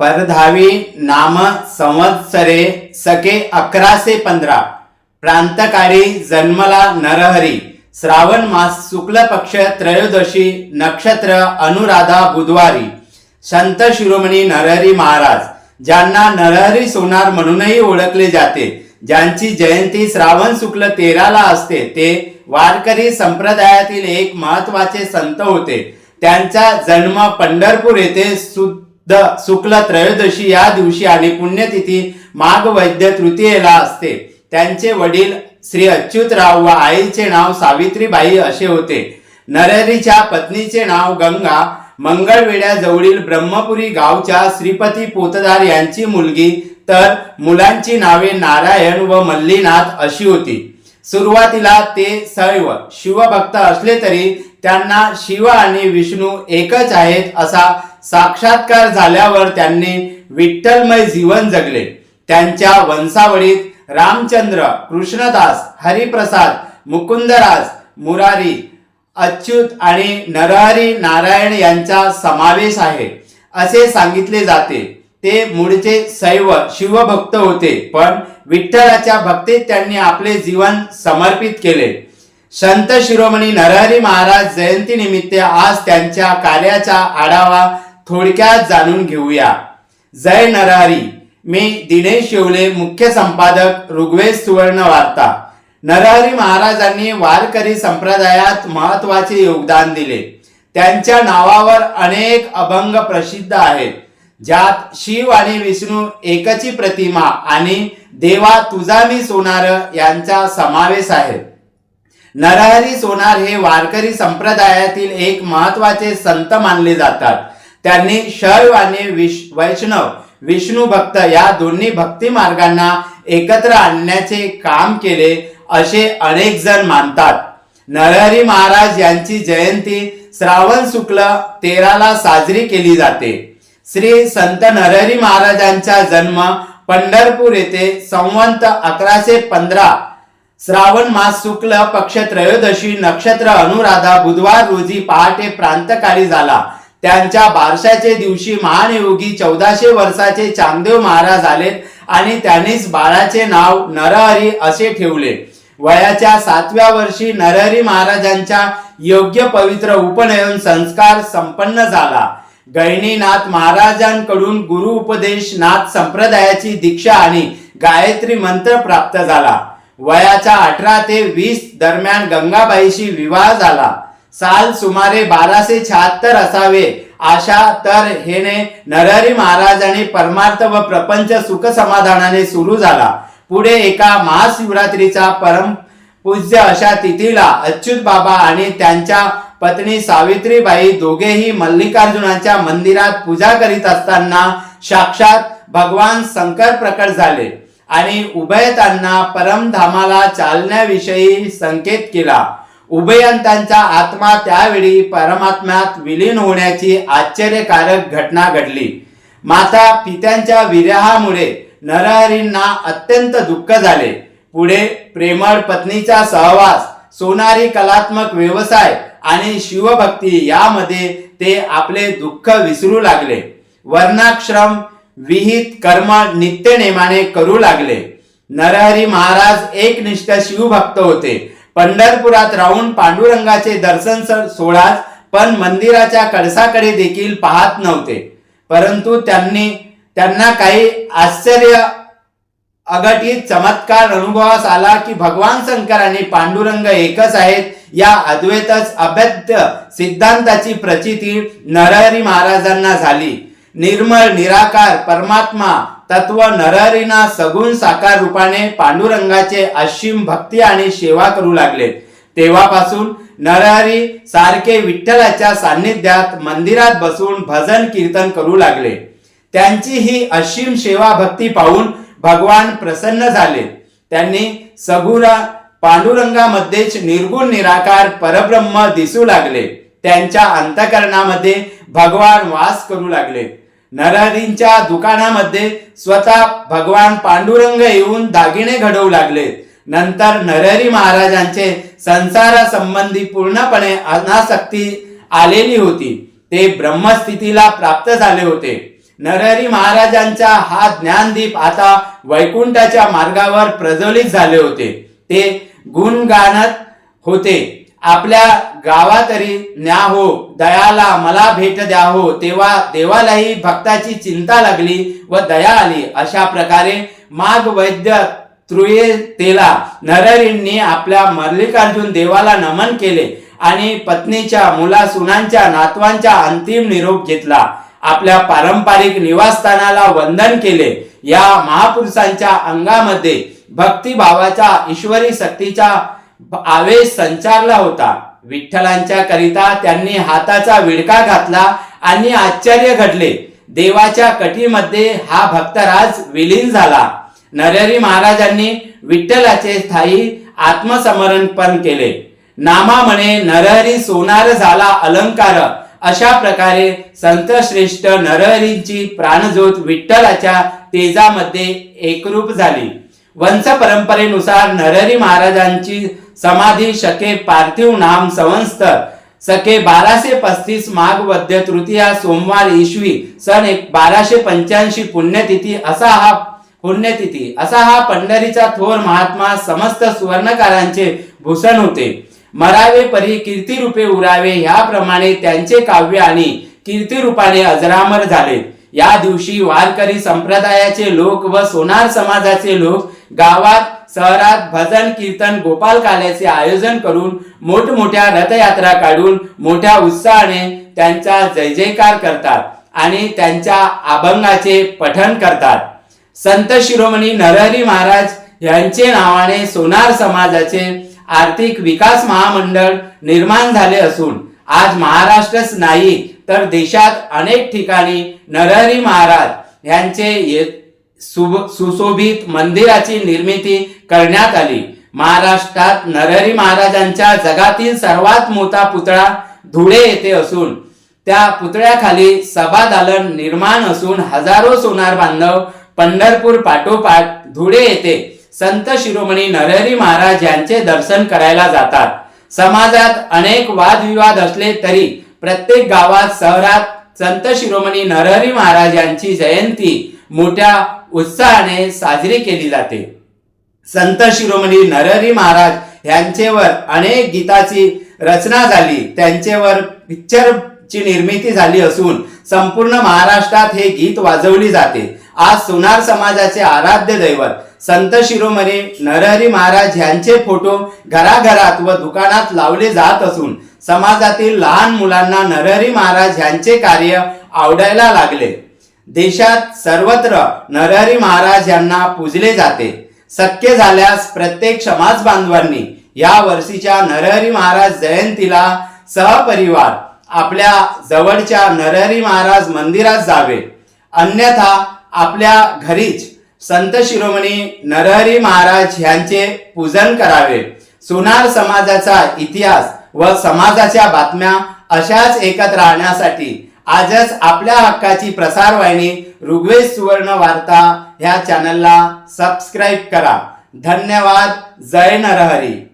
परधावी नाम संवत्सरे सके अकराशे पंधरा. प्रांतकारी जन्मला नरहरी. श्रावण मास शुक्ल पक्ष त्रयोदशी नक्षत्र अनुराधा बुधवारी. संत शिरोमणी नरहरी महाराज ज्यांना नरहरी सोनार म्हणूनही ओळखले जाते ज्यांची जयंती श्रावण शुक्ल तेराला असते ते वारकरी संप्रदायातील एक महत्त्वाचे संत होते. त्यांचा जन्म पंढरपूर येथे सु द शुक्ल त्रयोदशी या दिवशी आणि पुण्यतिथी माघ वैद्य तृतीयेला असते. त्यांचे वडील श्री अच्युतराव व आईचे नाव सावित्रीबाई असे होते. नरहरीच्या पत्नीचे नाव गंगा मंगळवेड्याजवळील ब्रह्मपुरी गावच्या श्रीपती पोतदार यांची मुलगी तर मुलांची नावे नारायण व मल्लीनाथ अशी होती. सुरुवातीला ते सैव शिवभक्त असले तरी त्यांना शिव आणि विष्णू एकच आहेत असा साक्षात्कार झाल्यावर त्यांनी विठ्ठलमय जीवन जगले. त्यांच्या वंशावळीत रामचंद्र कृष्णदास हरिप्रसाद मुकुंदराज मुरारी अच्युत आणि नरहरी नारायण यांचा समावेश आहे. असे सांगितले जाते. ते मूळचे शैव शिवभक्त होते पण विठ्ठलाच्या भक्तीत त्यांनी आपले जीवन समर्पित केले. संत शिरोमणी नरहरी महाराज जयंती निमित्त आज त्यांच्या कार्याचा आढावा थोडक्यात जाणून घेऊया. जय नरहरी. मी दिनेश शिवले मुख्य संपादक ऋग्वेद सुवर्ण वार्ता. नरहरी महाराजांनी वारकरी संप्रदायात महत्त्वाचे योगदान दिले. त्यांच्या नावावर अनेक अभंग प्रसिद्ध आहेत ज्यात शिव आणि विष्णू एकची प्रतिमा आणि देवा तुझा मी सोनार यांचा समावेश आहे. नरहरी सोनार हे वारकरी संप्रदायातील एक महत्त्वाचे संत मानले जातात. त्यांनी शैव आणि विश वैष्णव विष्णू भक्त या दोन्ही भक्ती मार्गांना एकत्र आणण्याचे काम केले असे अनेक जण मानतात. नरहरी महाराज यांची जयंती श्रावण शुक्ल तेराला साजरी केली जाते. श्री संत नरहरी महाराजांचा जन्म पंढरपूर येथे संवंत अकराशे पंधरा श्रावण मास शुक्ल पक्ष त्रयोदशी नक्षत्र अनुराधा बुधवार रोजी पहाटे प्रांतकाळी झाला. त्यांच्या बारशाचे दिवशी महान योगी चौदाशे वर्षाचे चांदेव महाराज आले आणि त्यांनीच बाळाचे नाव नरहरी असे ठेवले. वयाच्या सातव्या वर्षी नरहरी महाराजांच्या योग्य पवित्र उपनयन संस्कार संपन्न झाला. गैनीनाथ महाराजांकडून गुरु उपदेश नाथ संप्रदायाची दीक्षा आणि गायत्री मंत्र प्राप्त झाला. वयाच्या अठरा ते वीस दरम्यान गंगाबाईशी विवाह झाला. साल सुमारे बाराशे शहात्तर असावे. आशा तर हेने नरहरी महाराजांनी परमार्थ व प्रपंच सुख समाधानाने सुरू झाला. पुढे एका महाशिवरात्रीचा परम पूज्य अशा तिथीला अच्युत बाबा आणि त्यांच्या पत्नी सावित्रीबाई दोघेही मल्लिकार्जुनाच्या मंदिरात पूजा करीत असताना साक्षात भगवान शंकर प्रकट झाले आणि उभयतांना परमधामाला चालण्याविषयी संकेत केला. उभयंतांचा आत्मा त्यावेळी परमात्म्यात विलीन होण्याची आश्चर्यकारक घटना घडली. माता पित्यांच्या विरहामुळे नरहरींना अत्यंत दुःख झाले. पुढे प्रेमळ पत्नीचा सहवास सोनारी कलात्मक व्यवसाय आणि शिवभक्ती यामध्ये ते आपले दुःख विसरू लागले. वर्णाश्रम विहित कर्म नित्यनेमाने करू लागले. नरहरी महाराज एकनिष्ठ शिवभक्त होते. पंढरपुरात राहून पांडुरंगाचे दर्शन सर सोडाच पण मंदिराच्या कळसाकडे देखील पाहत नव्हते. परंतु त्यांनी त्यांना काही आश्चर्य अघटित चमत्कार अनुभवास आला की भगवान शंकर आणि पांडुरंग एकच आहेत या अद्वैतच अभेद्य सिद्धांताची प्रचिती नरहरी महाराजांना झाली. निर्मळ निराकार परमात्मा तत्व नरहरीना सगुण साकार रूपाने पांडुरंगाचे असीम भक्ती आणि सेवा करू लागले. तेव्हापासून नरहरी सारखे विठ्ठलाच्या सान्निध्यात मंदिरात बसून भजन कीर्तन करू लागले. त्यांची ही असीम सेवा भक्ती पाहून भगवान प्रसन्न झाले. त्यांनी सगुरा पांडुरंगामध्येच निर्गुण निराकार परब्रह्म दिसू लागले. त्यांच्या अंतकरणामध्ये भगवान वास करू लागले. नरहरींच्या दुकानामध्ये स्वतः भगवान पांडुरंग येऊन दागिने घडवू लागले. नंतर नरहरी महाराजांचे संसारासंबंधी पूर्णपणे अनासक्ती आलेली होती. ते ब्रह्मस्थितीला प्राप्त झाले होते. नरहरी महाराजांचा हा ज्ञानदीप आता वैकुंठाच्या मार्गावर प्रज्वलित झाले होते. ते गुणगानत होते. आपल्या गावातरी न्या हो दयाला मला भेट द्या हो तेव्हा देवालाही भक्ताची चिंता लागली व दया आली. अशा प्रकारे माघ वैद्य तेला नरहरींनी आपल्या मल्लिकार्जुन देवाला नमन केले आणि पत्नीच्या मुला सुनांच्या नातवांच्या अंतिम निरोप घेतला. आपल्या पारंपरिक निवासस्थानाला वंदन केले. या महापुरुषांच्या अंगामध्ये भक्तिभावाचा ईश्वरी शक्तीचा आवेश संचारला होता. विठ्ठलांच्या करिता त्यांनी हाताचा विडका घातला आणि आश्चर्य घडले. देवाच्या कटीमध्ये हा भक्तराज विलीन झाला. नरहरी महाराजांनी विठ्ठलाचे स्थायी आत्मसमर्पण केले. नामा म्हणे नरहरी सोनार झाला अलंकार. अशा प्रकारे संत श्रेष्ठ नरहरींची प्राणज्योत विठ्ठलाच्या तेजामध्ये एकरूप झाली. वंश परंपरेनुसार नरहरी महाराजांची समाधी शके पार्थिव नाम संवत्सर सके बाराशे पस्तीस माघ वद्य तृतीया सोमवार इसवी सन एक बाराशे पंच्याऐंशी पुण्यतिथी असा हा पुण्यतिथी असा हा पंढरीचा थोर महात्मा समस्त सुवर्णकारांचे भूषण होते. मरावे परी कीर्ती रूपे उरावे ह्याप्रमाणे त्यांचे काव्य आणि कीर्तिरूपाने अजरामर झाले. या दिवशी वारकरी संप्रदायाचे लोक व सोनार समाजाचे लोक गावात शहरात भजन कीर्तन गोपाल काल्याचे आयोजन करून मोठमोठ्या रथयात्रा काढून मोठ्या उत्साहाने त्यांचा जय जयकार करतात आणि त्यांच्या अभंगाचे पठण करतात. संत शिरोमणी नरहरी महाराज यांचे नावाने सोनार समाजाचे आर्थिक विकास महामंडळ निर्माण झाले असून आज महाराष्ट्रच नाही तर देशात अनेक ठिकाणी नरहरी महाराज यांचे सुशोभित मंदिराची निर्मिती करण्यात आली. महाराष्ट्रात नरहरी महाराजांच्या जगातील सर्वात मोठा पुतळा धुळे येथे असून त्या पुतळ्याखाली सभा दालन निर्माण असून हजारो सोनार बांधव पंढरपूर पाठोपाठ धुळे येथे संत शिरोमणी नरहरी महाराज यांचे दर्शन करायला जातात. समाजात अनेक वादविवाद असले तरी प्रत्येक गावात शहरात संत शिरोमणी नरहरी महाराज यांची जयंती मोठ्या उत्साहाने साजरी केली जाते. संत शिरोमणी नरहरी महाराज यांचेवर अनेक गीताची रचना झाली. त्यांचेवर पिक्चरची निर्मिती झाली असून संपूर्ण महाराष्ट्रात हे गीत वाजवली जाते. आज सोनार समाजाचे आराध्य दैवत संत शिरोमणी नरहरी महाराज यांचे फोटो घराघरात व दुकानात लावले जात असून समाजातील लहान मुलांना नरहरी महाराज यांचे कार्य आवडायला लागले. देशात सर्वत्र नरहरी महाराज यांना पूजले जाते. शक्य झाल्यास प्रत्येक समाज बांधवांनी या वर्षीच्या नरहरी महाराज जयंतीला सहपरिवार आपल्या जवळच्या नरहरी महाराज मंदिरात जावे. अन्यथा आपल्या घरीच संत शिरोमणी नरहरी महाराज यांचे पूजन करावे. सोनार समाजाचा इतिहास व समाजाच्या बातम्या अशाच एकत्र राहण्यासाठी आजच आपल्या हक्काची प्रसारवाहिनी ऋग्वेद सुवर्ण वार्ता ह्या चॅनलला सबस्क्राईब करा. धन्यवाद. जय नरहरी.